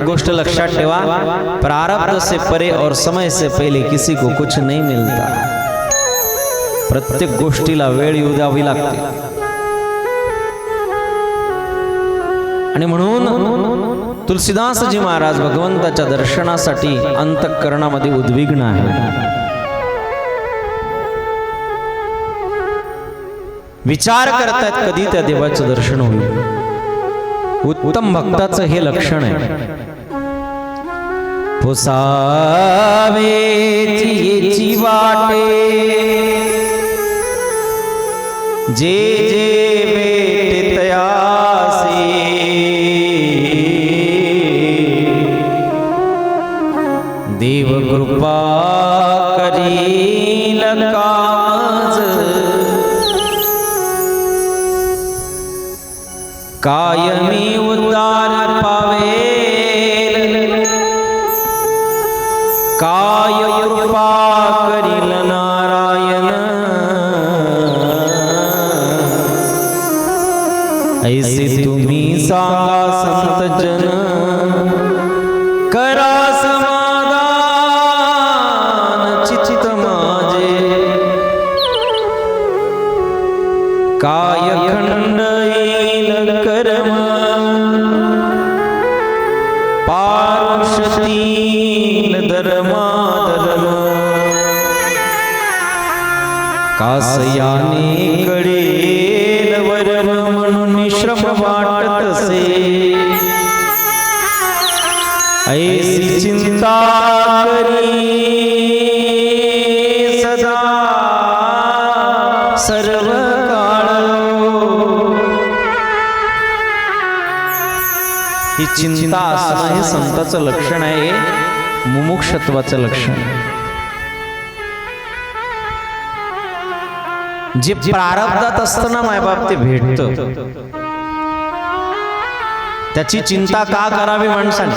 एक गोष्ट लक्षात ठेवा प्रारब्ध से परे और समय से पहिले किसी को कुछ नहीं मिलता। प्रत्येक गोष्टीला वेळ येऊ द्यावी लागते। आणि म्हणून तुलसीदासजी महाराज भगवंताच्या दर्शनासाठी अंतःकरणामध्ये उद्विग्न आहे विचार करतायत कधी त्या देवाचं दर्शन होईल? उत्तम भक्ताचं हे लक्षण आहे. पुसावेची वाटे. जे जे भेटे तयासे. देव कृपा करी लका कायमी उद्धार पावेल. काय कृपा करील नारायण. ऐसे तुम्ही सांगा संत जन. पारुषतील धर्मा धर्म कासयाने कडेल वरम म्हणून श्रम वाटतसे। ऐसी चिंता करी। ही चिंता असणं हे संताचं लक्षण आहे मुमुक्षत्वाचं लक्षण. जे प्रारब्धात असताना मायबाप ते भेटत. त्याची चिंता का करावी माणसाने?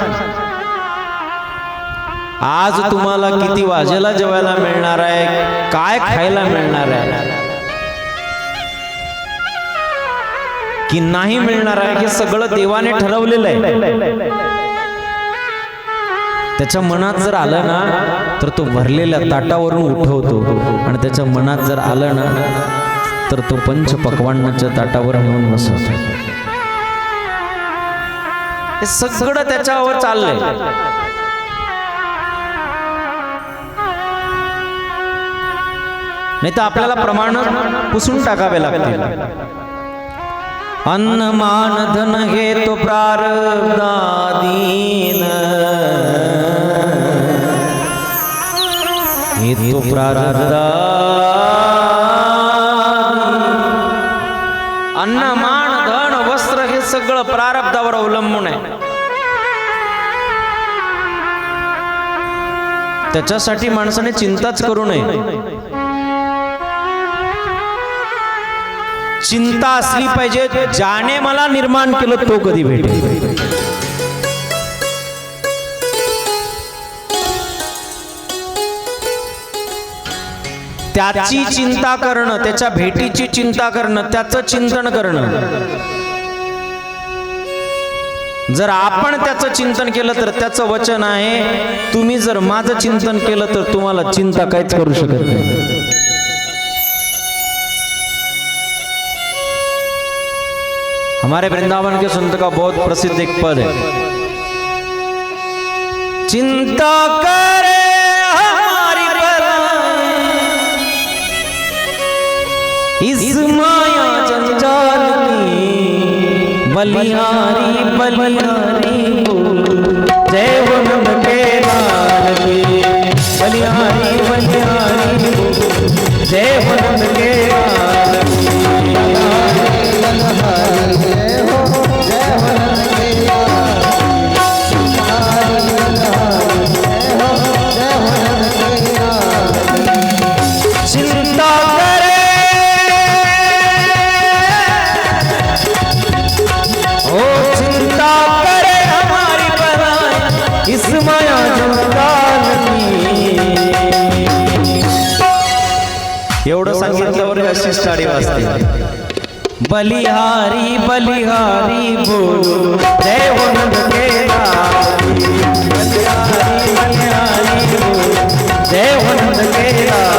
आज तुम्हाला किती वाजेला जेवायला मिळणार आहे? काय खायला मिळणार आहे? की नाही मिळणार आहे हे सगळं देवाने ठरवलेलं आहे. त्याच्या मनात जर आलं ना तर तो भरलेल्या ताटावरून उठवतो. आणि त्याच्या मनात जर आलं ना तर तो पंच पकवानाच्या ताटावर म्हणून बसवतो. हे सगळं त्याच्यावर चाललंय. नाही तर आपल्याला प्रमाण पुसून टाकावे लागते अन्न मान धन हे तो प्रारब्धादीन। हे तो प्रारब्धा अन्न मान धन वस्त्र हे सगळं प्रारब्धावर अवलंबून आहे. त्याच्यासाठी माणसाने चिंताच करू नये. चिंता असली पाहिजे ज्याने मला निर्माण केलं तो कधी भेटेल. त्याची चिंता करणं त्याच्या भेटीची चिंता करणं त्याचं चिंतन करणं. जर आपण त्याचं चिंतन केलं तर त्याचं वचन आहे तुम्ही जर माझं चिंतन केलं तर तुम्हाला चिंता काहीच करू शकत नाही. हमारे वृंदावन के संत का बहुत प्रसिद्ध एक पद है। चिंता करे इस माया जंजाल बलिहारी बलिहारी बोल जय के बलिहारी बलिहारी बोल जय वनम एवढं सांगितल्यावर अशी स्टाडी वाजते. बलिहारी बलिहारी बोल. जय हो